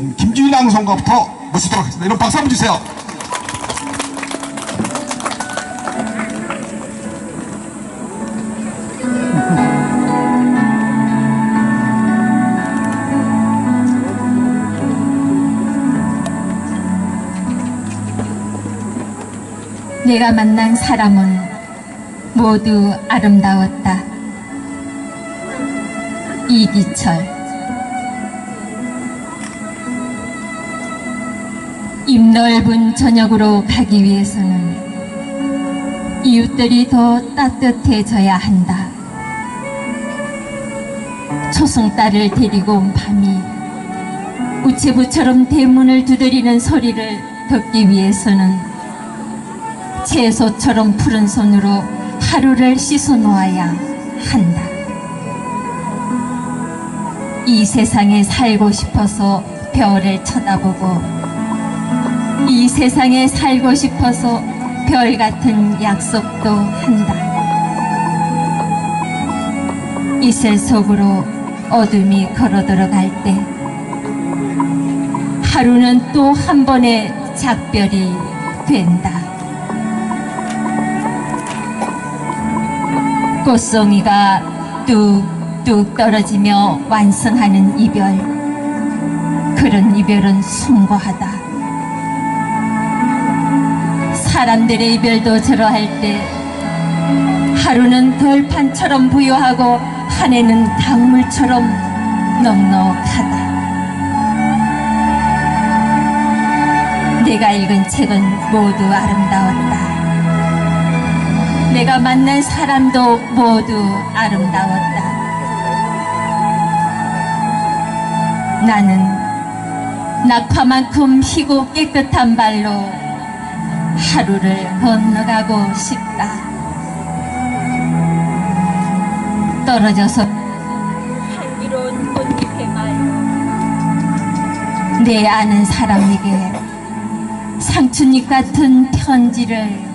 김주인왕 성가부터 모시도록 하겠습니다. 여러분 박수 한번 주세요. 내가 만난 사람은 모두 아름다웠다. 이기철 입 넓은 저녁으로 가기 위해서는 이웃들이 더 따뜻해져야 한다. 초승달을 데리고 온 밤이 우체부처럼 대문을 두드리는 소리를 듣기 위해서는 채소처럼 푸른 손으로 하루를 씻어 놓아야 한다. 이 세상에 살고 싶어서 별을 쳐다보고 이 세상에 살고 싶어서 별 같은 약속도 한다. 이슬 속으로 어둠이 걸어 들어갈 때 하루는 또 한 번의 작별이 된다. 꽃송이가 뚝뚝 떨어지며 완성하는 이별. 그런 이별은 숭고하다. 사람들의 이별도 저러할 때 하루는 들판처럼 부유하고 한 해는 강물처럼 넉넉하다. 내가 읽은 책은 모두 아름다웠다. 내가 만난 사람도 모두 아름다웠다. 나는 낙화만큼 희고 깨끗한 발로 하루를 건너가고 싶다. 떨어져서 향기로운 꽃잎의 말로 내 아는 사람에게 상춘잎 같은 편지를